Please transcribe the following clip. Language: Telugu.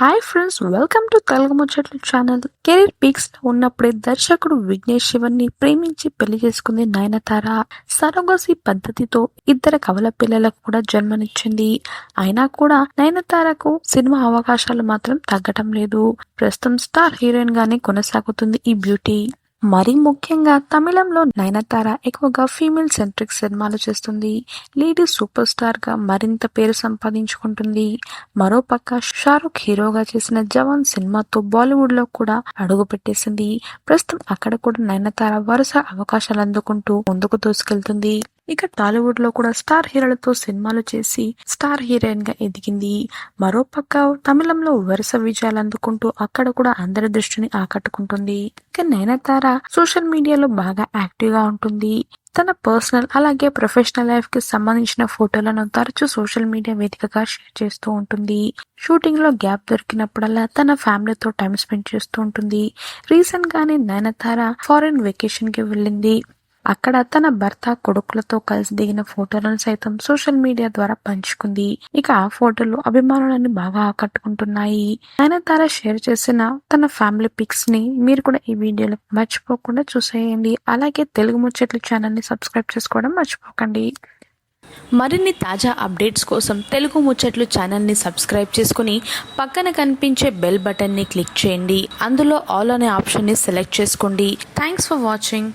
Hi friends welcome to Telugu ముచ్చట్లు ఛానల్ కెరీర్ పీక్స్లో ఉన్నప్పుడే దర్శకుడు విఘ్నేష్ శివన్ని ప్రేమించి పెళ్ళి చేసుకుంది నయనతార. సరగోసి పద్ధతితో ఇద్దరు కవల పిల్లలకు కూడా జన్మనిచ్చింది. అయినా కూడా నయనతారకు సినిమా అవకాశాలు మాత్రం తగ్గటం లేదు. ప్రస్తుతం స్టార్ హీరోయిన్ గానే కొనసాగుతుంది ఈ బ్యూటీ. మరీ ముఖ్యంగా తమిళంలో నయనతార ఎక్కువగా ఫీమేల్ సెంట్రిక్ సినిమాలు చేస్తుంది. లేడీ సూపర్ స్టార్గా మరింత పేరు సంపాదించుకుంటుంది. మరోపక్క షారుఖ్ హీరోగా చేసిన జవాన్ సినిమాతో బాలీవుడ్లో కూడా అడుగు పెట్టేసింది. ప్రస్తుతం అక్కడ కూడా నయనతార వరుస అవకాశాలు అందుకుంటూ ముందుకు దూసుకెళ్తుంది. ఇక టాలీవుడ్లో కూడా స్టార్ హీరోలతో సినిమాలు చేసి స్టార్ హీరోయిన్గా ఎదిగింది. మరోపక్క తమిళంలో వరుస విజయాలు అందుకుంటూ అక్కడ కూడా అందరి దృష్టిని ఆకట్టుకుంటుంది. ఇక నయనతార సోషల్ మీడియాలో బాగా యాక్టివ్గా ఉంటుంది. తన పర్సనల్ అలాగే ప్రొఫెషనల్ లైఫ్కి సంబంధించిన ఫోటోలను తరచూ సోషల్ మీడియా వేదికగా షేర్ చేస్తూ ఉంటుంది. షూటింగ్లో గ్యాప్ దొరికినప్పుడల్లా తన ఫ్యామిలీతో టైం స్పెండ్ చేస్తూ ఉంటుంది. రీసెంట్ గానే నయనతార ఫారెన్ వెకేషన్కి వెళ్ళింది. అక్కడ తన భర్త కొడుకులతో కలిసి దిగిన ఫోటోలను సైతం సోషల్ మీడియా ద్వారా పంచుకుంది. ఇక ఆ ఫోటోలు అభిమానులను బాగా ఆకట్టుకుంటున్నాయి. నయనతార షేర్ చేసిన తన ఫ్యామిలీ పిక్స్ని మీరు కూడా ఈ వీడియోలో మర్చిపోకుండా చూసేయండి. అలాగే తెలుగు ముచ్చట్లు ఛానల్ని సబ్స్క్రైబ్ చేసుకోవడం మర్చిపోకండి. మరిన్ని తాజా అప్డేట్స్ కోసం తెలుగు ముచ్చట్లు ఛానల్ని సబ్స్క్రైబ్ చేసుకుని పక్కన కనిపించే బెల్ బటన్ని క్లిక్ చేయండి. అందులో ఆల్ అనే ఆప్షన్ని సెలెక్ట్ చేసుకోండి. Thanks for watching